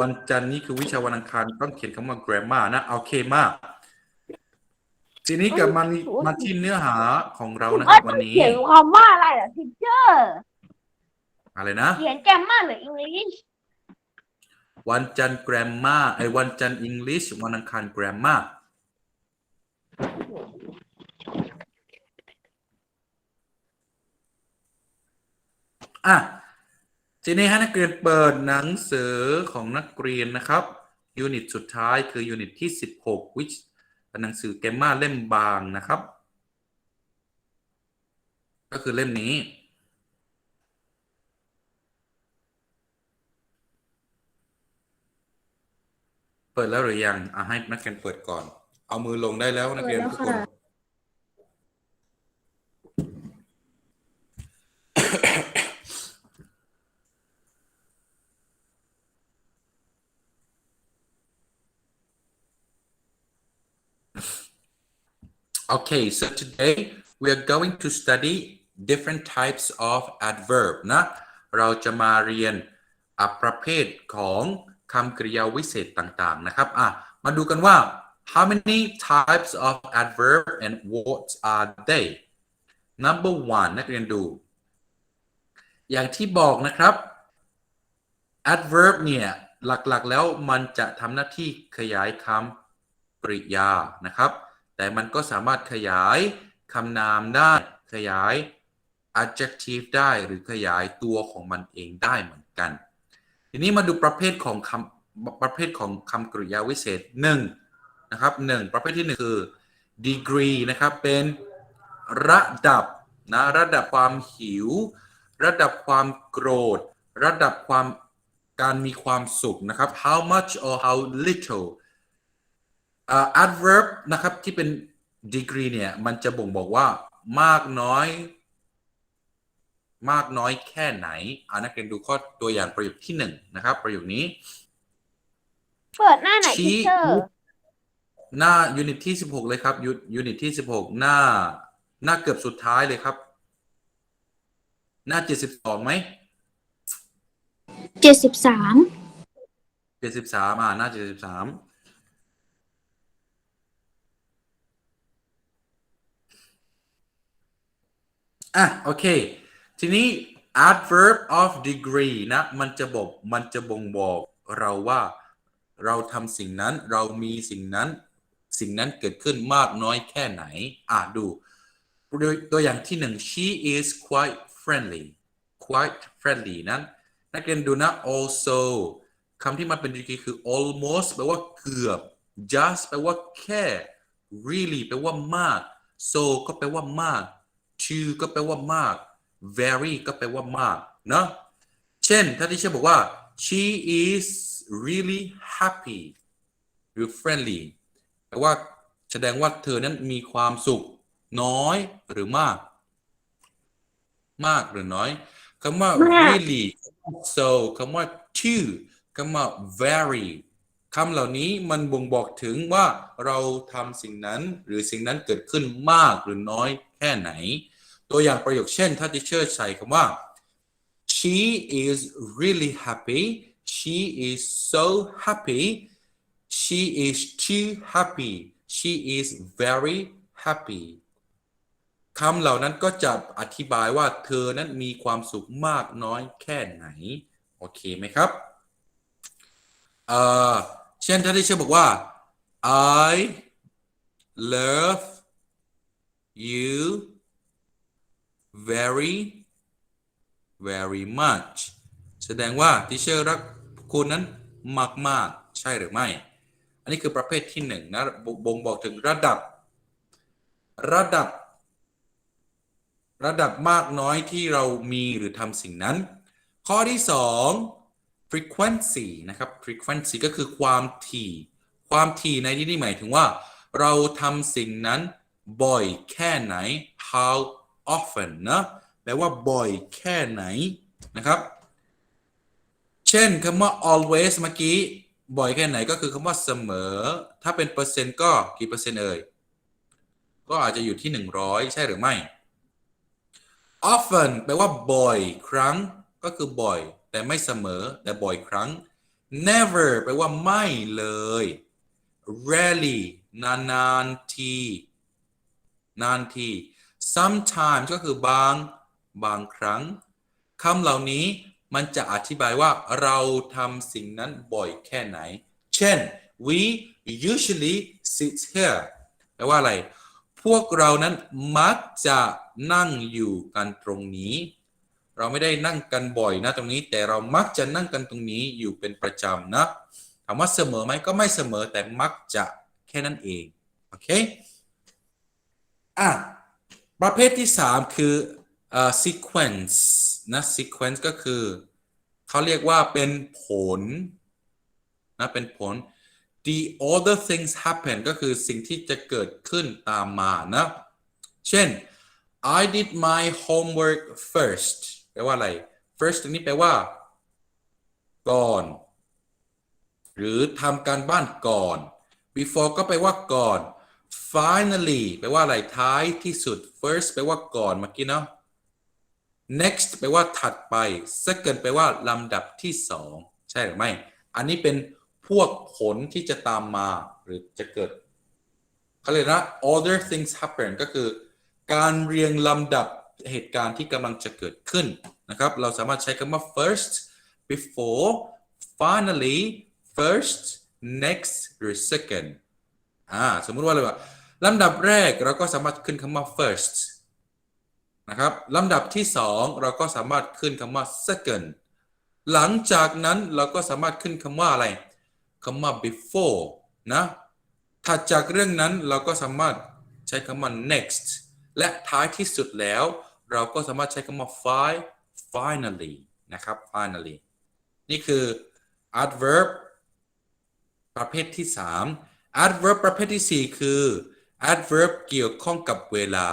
วันจันทร์นี่คือวิชาวันอังคารต้องเขียนคำว่า grammar นะโอเคมากทีนี้กลับมานี่มาที่เนื้อหาของเรานะคก็รับต้วัอนงนี้ เขียนคำว่าอะไรเหรอทิเชอร์ อะไรนะ เขียนแกรมมาหรืออังกฤษวันจันทร์ grammar ไอ้วันจันทร์ English วันอังคาร grammar อะ ทีนี้ให้นักเรียนเปิดหนังสือของนักเรียนนะครับ ยูนิตสุดท้ายคือยูนิตที่ 16 which เป็นหนังสือ Gamma เล่มบางนะครับ ก็คือเล่มนี้ เปิดแล้วหรือยังอะให้นักเรียนเปิดก่อน เอามือลงได้แล้วนักเรียนทุกคน Okay, so today we are going to study different types of adverb นะ เราจะมาเรียนประเภทของคำกริยาวิเศษต่างๆ นะครับ อะ มาดูกันว่า how many types of adverb and what are they number one นักเรียนดู อย่างที่บอกนะครับ adverb เนี่ย หลักๆแล้วมันจะทำหน้าที่ขยายคำกริยานะครับ แต่มันก็สามารถขยายคำนามได้ขยาย adjective ได้หรือขยายตัวของมันเองได้เหมือนกัน ทีนี้มาดูประเภทของคำประเภทของคำกริยาวิเศษหนึ่งนะครับหนึ่งประเภทที่หนึ่งคือ degree นะครับ เป็นระดับนะระดับความหิว ระดับความโกรธ ระดับความการมีความสุขนะครับ how much or how little adverb นะครับที่เป็น degree เนี่ย มันจะบ่งบอกว่ามากน้อย มากน้อยแค่ไหนอ่านักเรียนดูข้อตัวอย่างประโยคที่หนึ่งนะครับ ประโยคนี้ เปิดหน้าไหนชี้ทิเชอร์หน้ายูนิตที่16เลยครับยูยูนิตที่16หน้า หน้าเกือบสุดท้ายเลยครับ หน้า72ไหมเจ็ดสิบสาม73อ่าหน้า73 อะโอเค ทีนี้ adverb of degree นะ มันจะบอกมันจะบ่งบอกเราว่าเราทำสิ่งนั้นเรามีสิ่งนั้นสิ่งนั้นเกิดขึ้นมากน้อยแค่ไหน อะดูตัวอย่างที่หนึ่ง she is quite friendly quite friendly นั้น นักเรียนดูนะ also คำที่มันเป็น degree คือ almost แปลว่าเกือบ just แปลว่าแค่ really แปลว่ามาก so ก็แปลว่ามาก to ก็แปลว่ามาก very ก็แปลว่ามากเนอะเช่น ถ้าที่เชอบอกว่า she is really happy หรือ friendly แปลว่าแสดงว่าเธอนั้นมีความสุขน้อยหรือมาก มากหรือน้อยคำว่ามาก really คำว่า so คำว่า to คำว่า very คำเหล่านี้มันบ่งบอกถึงว่าเราทำสิ่งนั้นหรือสิ่งนั้นเกิดขึ้นมากหรือน้อยแค่ไหน ตัวอย่างประโยคเช่น ถ้าที่เชิดใส่คำว่า she is really happy she is so happy she is too happy she is very happy คำเหล่านั้นก็จะอธิบายว่าเธอนั้นมีความสุขมากน้อยแค่ไหน โอเคไหมครับ เอ่อ เช่นถ้าที่เชื่อบอกว่า I love you very very much แสดงว่าที่เชื่อรักคุณนั้นมากมากๆใช่หรือไม่ อันนี้คือประเภทที่หนึ่งนะบบ่งบอกถึงระดับ ระดับ ระดับมากน้อยที่เรามีหรือทำสิ่งนั้น ข้อที่สอง frequency นะครับ frequency ก็คือความถี่ ความถี่ในที่นี้หมายถึงว่า เราทำสิ่งนั้นบ่อยแค่ไหน how often นะแปลว่าบ่อยแค่ไหนนะครับ เช่นคำว่า always เมื่อกี้บ่อยแค่ไหนก็คือคำว่าเสมอ ถ้าเป็นเปอร์เซ็นต์ก็กี่เปอร์เซ็นต์เอ่ย ก็อาจจะอยู่ที่ 100 ใช่หรือไม่ often แปลว่าบ่อยครั้งก็คือบ่อย แต่ไม่เสมอแต่บ่อยครั้ง never แปลว่าไม่เลย rarely นานๆที นานที sometimes ก็คือบางบางครั้งคำเหล่านี้มันจะอธิบายว่าเราทำสิ่งนั้นบ่อยแค่ไหน เช่น we usually sit here แปลว่าอะไร พวกเรานั้นมักจะนั่งอยู่กันตรงนี้ เราไม่ได้นั่งกันบ่อยนะตรงนี้ แต่เรามักจะนั่งกันตรงนี้อยู่เป็นประจำนะถามว่าเสมอไหมก็ไม่เสมอแต่มักจะแค่นั้นเองโอเคอะประเภทที่ 3 คืออ่อ sequence นะ sequence ก็คือเขาเรียกว่าเป็นผลนะเป็นผล the other things happen ก็คือสิ่งที่จะเกิดขึ้นตามมานะ เช่น I did my homework first แปลว่าอะไร first ตรงนี้แปลว่า ก่อน หรือทำการบ้านก่อน before ก็แปลว่าก่อน finally แปลว่าอะไรท้ายที่สุด first แปลว่าก่อนเมื่อกี้เนาะ next แปลว่าถัดไป second แปลว่าลำดับที่สองใช่หรือไม่ อันนี้เป็นพวกผลที่จะตามมาหรือจะเกิดเขาเรียกนะ other things happen ก็คือ การเรียงลำดับ เหตุการณ์ที่กำลังจะเกิดขึ้นนะครับ เราสามารถใช้คำว่า first before finally first next หรือ second อ่าสมมุติว่าอะไรวะลำดับแรกเราก็สามารถขึ้นคำว่า first นะครับลำดับที่สองเราก็สามารถขึ้นคำว่า second หลังจากนั้นเราก็สามารถขึ้นคำว่าอะไรคำว่า before นะถัดจากเรื่องนั้นเราก็สามารถใช้คำว่า next และท้ายที่สุดแล้ว เราก็สามารถใช้คำว่า fi finally นะครับ finally นี่คือ adverb ประเภทที่ 3 adverb ประเภทที่ 4 คือ adverb เกี่ยวข้องกับเวลา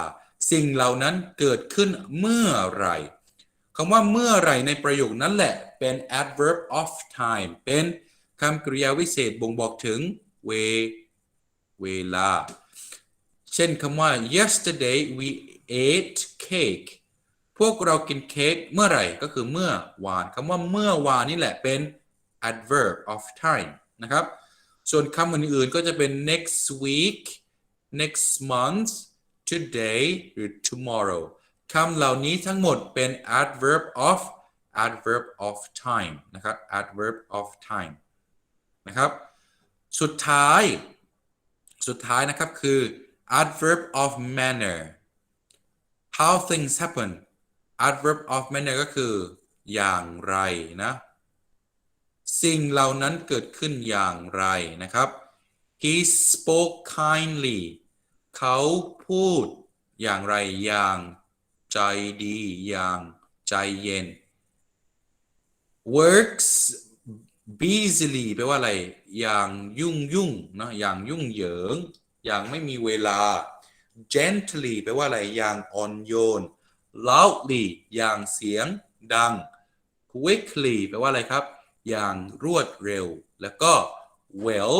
สิ่งเหล่านั้นเกิดขึ้นเมื่อไหรคำว่าเมื่อไหรในประโยคนั้นแหละเป็น adverb of time เป็นคำกริยาวิเศษบ่งบอกถึงเวเวลา เช่นคำว่า yesterday we ate cake พวกเรากินเค้กเมื่อไหร่ก็คือเมื่อวานคำว่าเมื่อวานนี่แหละเป็น adverb of time นะครับ ส่วนคำอื่นๆก็จะเป็น next week next month today หรือ tomorrow คำเหล่านี้ทั้งหมดเป็น adverb of adverb of time นะครับ adverb of time นะครับ สุดท้าย สุดท้ายนะครับคือ adverb of manner how things happen adverb of manner ก็คือ อย่างไรนะ สิ่งเหล่านั้นเกิดขึ้นอย่างไรนะครับ he spoke kindly เขาพูดอย่างไรอย่างใจดีอย่างใจเย็น works busily แปลว่าอะไร อย่างยุ่งยุ่งนะอย่างยุ่งเหยิง อย่างไม่มีเวลา gently แปลว่าอะไรอย่างอ่อนโยน loudly อย่างเสียงดัง quickly แปลว่าอะไรครับ อย่างรวดเร็ว แล้วก็ well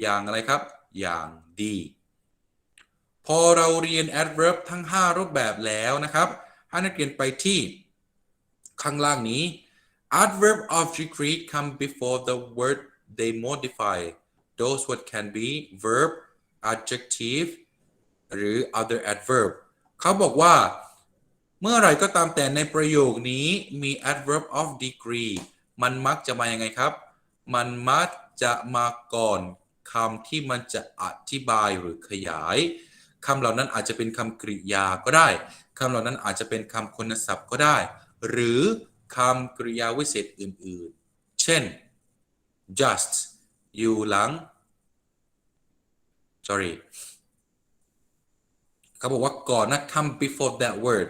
อย่างอะไรครับ อย่างดี พอเราเรียน adverb ทั้ง 5 รูปแบบแล้วนะครับให้นักเรียนไปที่ข้างล่างนี้ adverb of degree come before the word they modify those word can be verb adjective หรือ other adverb เขาบอกว่า เมื่อไรก็ตามแต่ในประโยคนี้มี adverb of degree มันมักจะมายังไงครับ มันมักจะมาก่อนคำที่มันจะอธิบายหรือขยายคำเหล่านั้นอาจจะเป็นคำกริยาก็ได้คำเหล่านั้นอาจจะเป็นคำคุณศัพท์ก็ได้ หรือคำกริยาวิเศษอื่น ๆ เช่น just อยู่หลัง sorry เขาบอกว่าก่อนนะ come before that word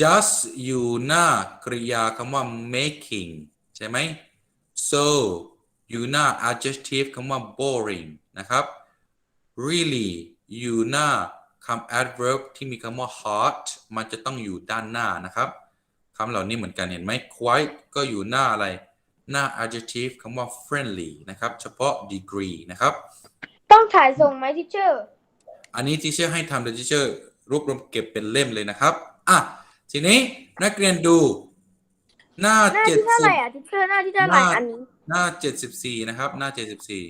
just อยู่หน้ากริยาคำว่า making ใช่ไหม so อยู่หน้า adjective คำว่า boring นะครับ really อยู่หน้าคำ adverb ที่มีคำว่า hot มันจะต้องอยู่ด้านหน้านะครับคำเหล่านี้เหมือนกันเห็นไหม quite ก็อยู่หน้าอะไร หน้า adjective คำว่า friendly นะครับ เฉพาะ degree นะครับ ต้องถ่ายส่งไหมทิเชอร์ อันนี้ทีเชอร์ให้ทำโดยทีเชอร์รวบรวมเก็บเป็นเล่มเลยนะครับ อะ ทีนี้นักเรียนดู หน้าหน้าเจ็ดที่เท่าสิไหร่บอะทิเชอร์หน้าที่เท่าไหร่หน้าอันนี้ หน้าเจ็ดสิบสี่นะครับ หน้าเจ็ดสิบสี่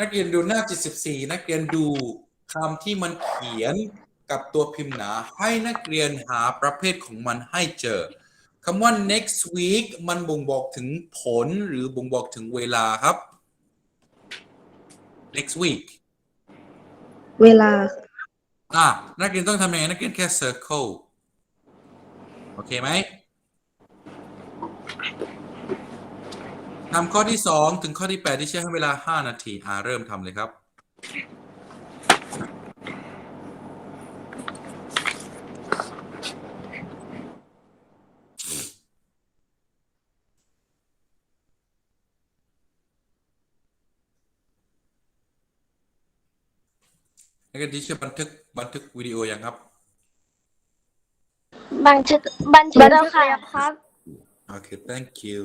นักเรียนดูหน้าเจ็ดสิบสี่นักเรียนดูคำที่มันเขียนกับตัวพิมพ์หนาให้นักเรียนหาประเภทของมันให้เจอ คำว่า next week มันบ่งบอกถึงผลหรือบ่งบอกถึงเวลาครับ next week เวลา อะนักเรียนต้องทำยังไงนักเรียนแค่ circle โอเคไหมทำข้อที่ 2 ถึงข้อที่ 8 ที่ใช้ให้เวลา 5 นาที อ่าเริ่มทำเลยครับ นักเรียนที่ช่วยบันทึกบันทึกวิดีโอยังครับ บันทึกบันทึกแล้วค่ะครับ โอเค thank you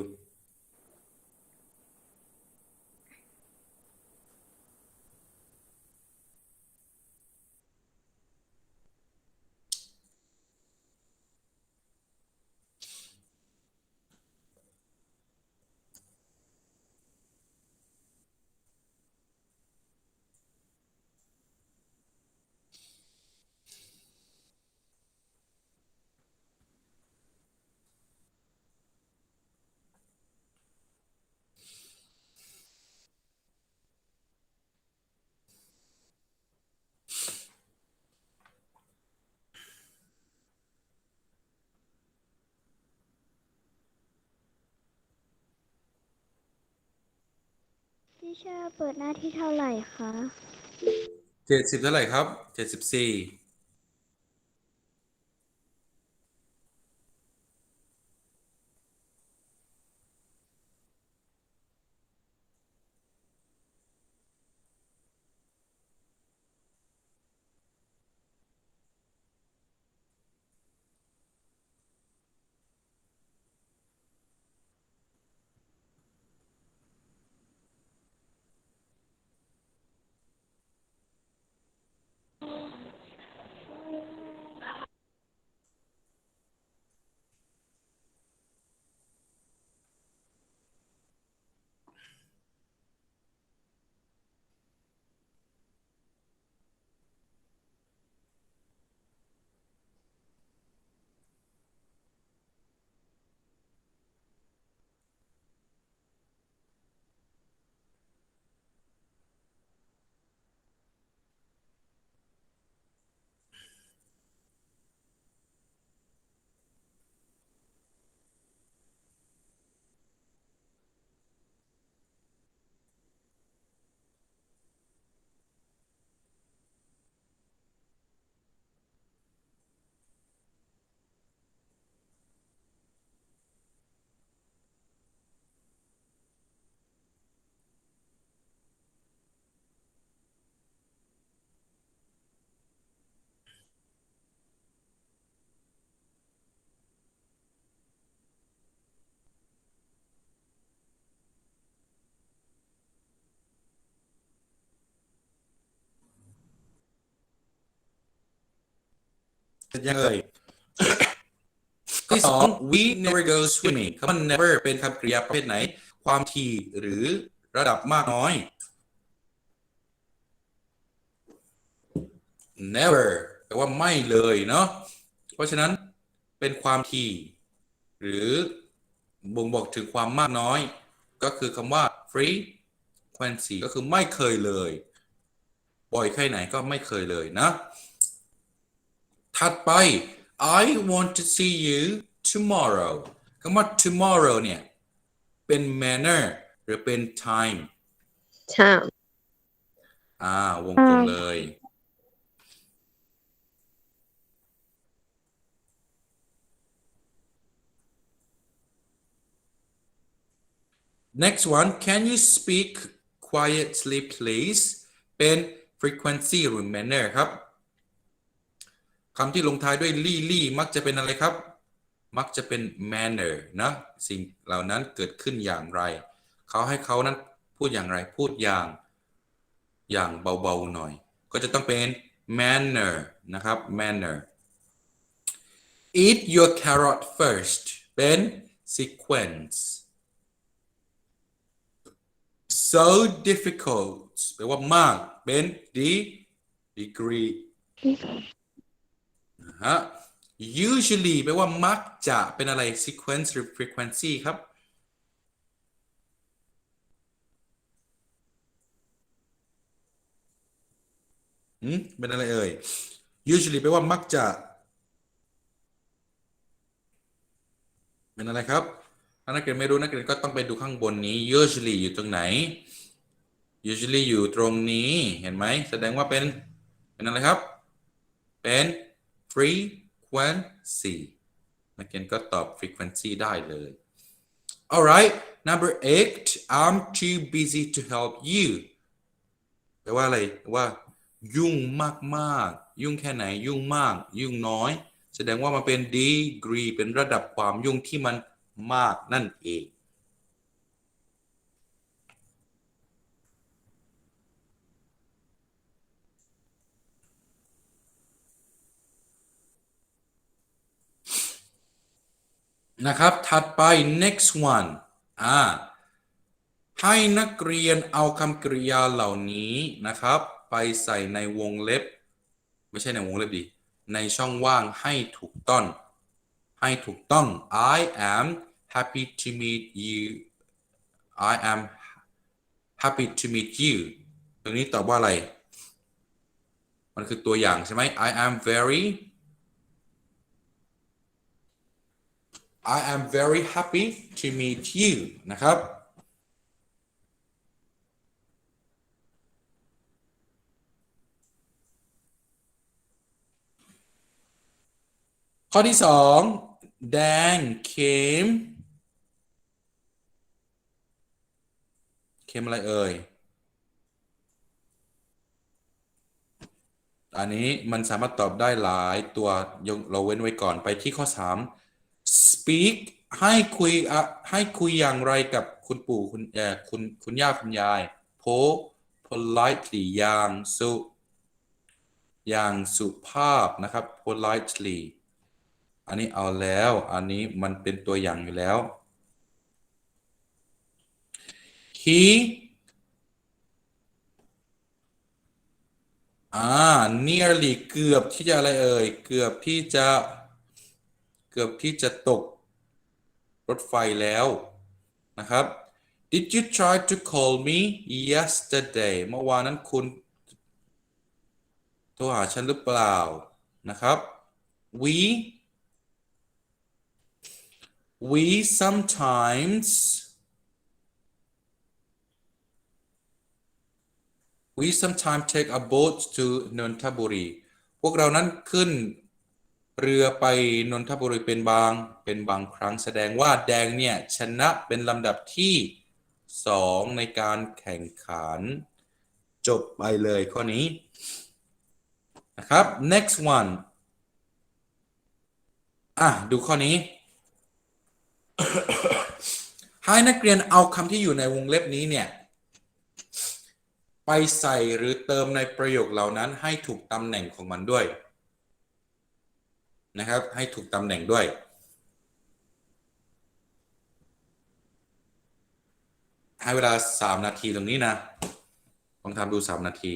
ชาเปิดหน้าที่เท่าไหร่คะ เจ็ดสิบเท่าไหร่ครับ เจ็ดสิบสี่ ยังเอ่ยที่สอง we never go swimming คำว่า never เป็นคำกริยาประเภทไหน ความถี่หรือระดับมากน้อย never แปลว่าไม่เลยเนาะเพราะฉะนั้นเป็นความถี่ หรือบ่งบอกถึงความมากน้อย ก็คือคำว่า frequency ก็คือไม่เคยเลย บ่อยแค่ไหนก็ไม่เคยเลยนะ ถัดไป I want to see you tomorrow คำว่า tomorrow เนี่ย เป็น manner หรือเป็น time ชาม อ่าวงกลมเลย next one can you speak quietly please เป็น frequency หรือ manner ครับ คำที่ลงท้ายด้วยลี่ลี่มักจะเป็นอะไรครับ มักจะเป็น manner นะสิ่งเหล่านั้นเกิดขึ้นอย่างไร เขาให้เขานั้นพูดอย่างไรพูดอย่างอย่างเบาๆหน่อย ก็จะต้องเป็น manner นะครับ manner eat your carrot first เป็น sequence so difficult แปลว่ามากเป็น d degree นะฮะ usually แปลว่ามักจะเป็นอะไร sequence หรือ frequency ครับหืม เป็นอะไรเอ่ย usually แปลว่ามักจะ เป็นอะไรครับถ้านักเรียนไม่รู้นักเรียนก็ต้องไปดูข้างบนนี้ usually อยู่ตรงไหน usually อยู่ตรงนี้ เห็นไหม แสดงว่าเป็น เป็นอะไรครับ เป็น frequency นักเรียนก็ตอบ frequency ได้เลย alright number eight I'm too busy to help you แปลว่าอะไรว่ายุ่งมากๆ ยุ่งแค่ไหน ยุ่งมาก ยุ่งน้อย แสดงว่ามันเป็น degree เป็นระดับความยุ่งที่มันมากนั่นเอง นะครับ ถัดไป next one อ่าให้นักเรียนเอาคำกริยาเหล่านี้นะครับ ไปใส่ในวงเล็บ ไม่ใช่ในวงเล็บดิในช่องว่างให้ถูกต้อง ให้ถูกต้อง I am happy to meet you I am happy to meet you ตรงนี้ตอบว่าอะไร มันคือตัวอย่างใช่ไหม I am very I am very happy to meet you นะครับ ข้อที่สองแดง came came อะไรเอ่ย อันนี้มันสามารถตอบได้หลายตัวยกเราเว้นไว้ก่อนไปที่ข้อ 3 speak ให้คุยอะให้คุยอย่างไรกับคุณปู่คุณเอ่อคุณคุณย่าคุณยาย po politely อย่างสุอย่างสุภาพนะครับ politely อันนี้เอาแล้วอันนี้มันเป็นตัวอย่างอยู่แล้ว he อ่า nearly เกือบที่จะอะไรเอ่ย เกือบที่จะ เกือบที่จะตกรถไฟแล้วนะครับ Did you try to call me yesterday เมื่อวานนั้นคุณโทรหาฉันหรือเปล่านะครับ we we sometimes we sometimes take a boat to นนทบุรี พวกเรานั้นขึ้น เรือไปนนทบุรีเป็นบางเป็นบางครั้งแสดงว่าแดงเนี่ยชนะเป็นลำดับที่สองในการแข่งขัน จบไปเลยข้อนี้นะครับ next one อะ ดูข้อนี้ ให้นักเรียนเอาคำที่อยู่ในวงเล็บนี้เนี่ย ไปใส่หรือเติมในประโยคเหล่านั้นให้ถูกตำแหน่งของมันด้วย นะครับ ให้ถูกตำแหน่งด้วย ให้เวลา 3 นาทีตรงนี้นะลองทำดู 3 นาที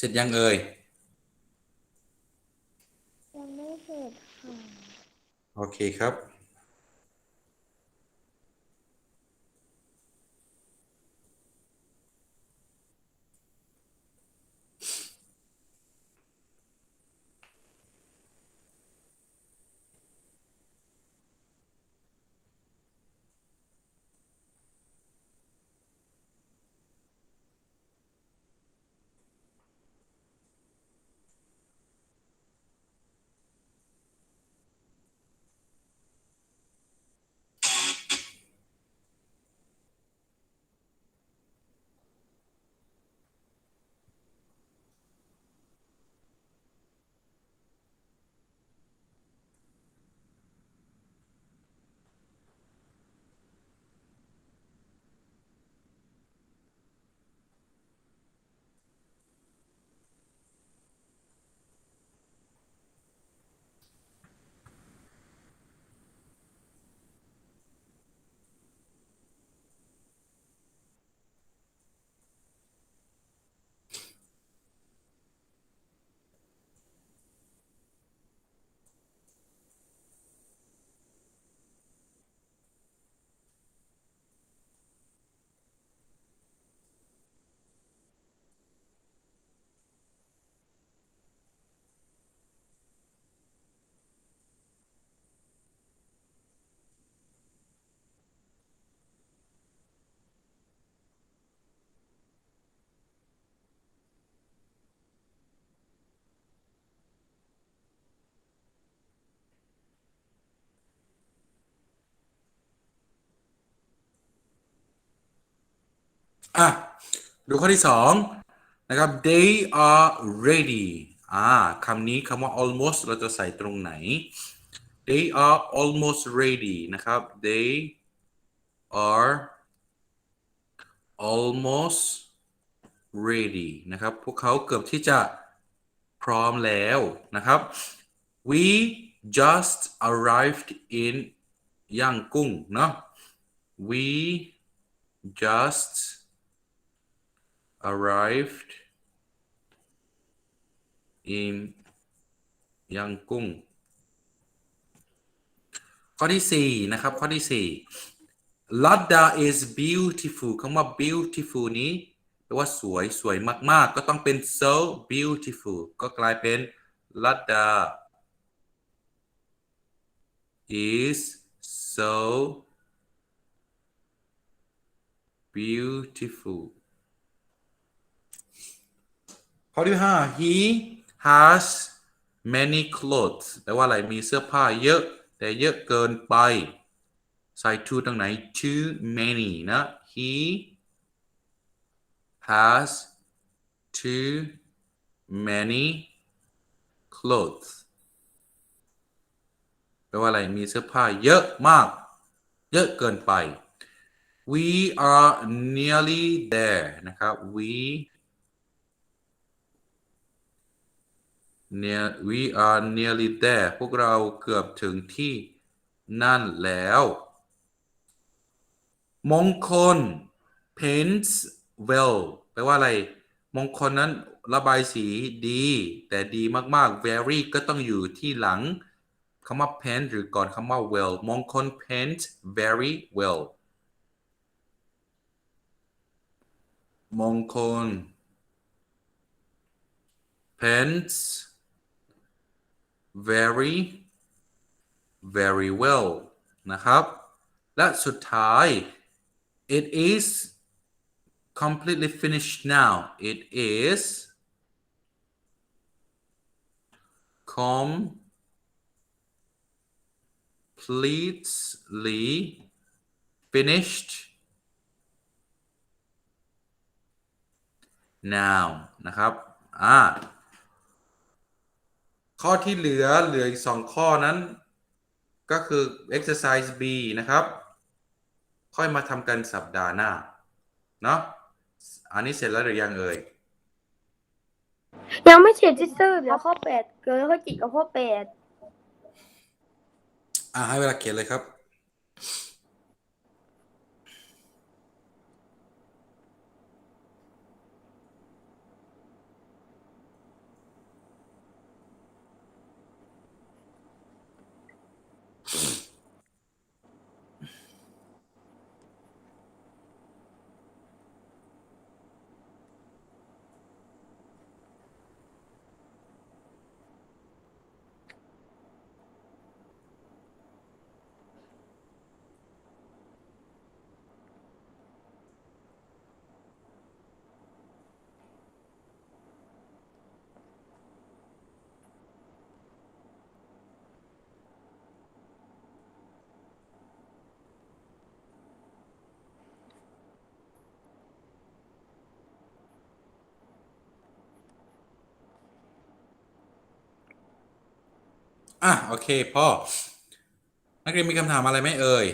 เสร็จยังเอ่ย ยังไม่เสร็จค่ะ โอเคครับ อะดูข้อที่สองนะครับ they are ready อ่าคำนี้คำว่า almost เราจะใส่ตรงไหน they are almost ready นะครับ they are almost ready นะครับ พวกเขาเกือบที่จะพร้อมแล้วนะครับ we just arrived in ย่างกุ้งเนาะ we just arrived in ย่างกุ้งข้อที่สี่นะครับ ข้อที่สี่ Lada is beautiful คำว่า beautiful นี้แปลว่าสวยสวยมาก ๆ ก็ต้องเป็น so beautiful ก็กลายเป็น Lada is so beautiful ข้อที่ห้า he has many clothes แปลว่าอะไรมีเสื้อผ้าเยอะ แต่เยอะเกินไป ใส่ too ตรงไหน too many นะ he has too many clothes แปลว่าอะไรมีเสื้อผ้าเยอะมาก เยอะเกินไป we are nearly there นะครับ we near we are nearly there พวกเราเกือบถึงที่นั่นแล้ว มงคล paints well แปลว่าอะไร มงคลนั้นระบายสีดี แต่ดีมากๆ very ก็ต้องอยู่ที่หลังคำว่า paint หรือก่อนคำว่า well มงคล paint very well มงคล paints very very well นะครับ และสุดท้าย it is completely finished now it is completely finished now นะครับ อ่า ข้อที่เหลือเหลืออีกสองข้อนั้น ก็คือ exercise B นะครับ ค่อยมาทำกันสัปดาห์หน้า เนาะอันนี้เสร็จแล้วหรือยังเอ่ย ยังไม่เสร็จที่ซื่อเดี๋ยวข้อแปดเกินข้อจิตกับข้อแปดอ่าให้เวลาเขียนเลยครับ อะโอเคพ่อนักเรียนมีคำถามอะไรไหมเอ่ย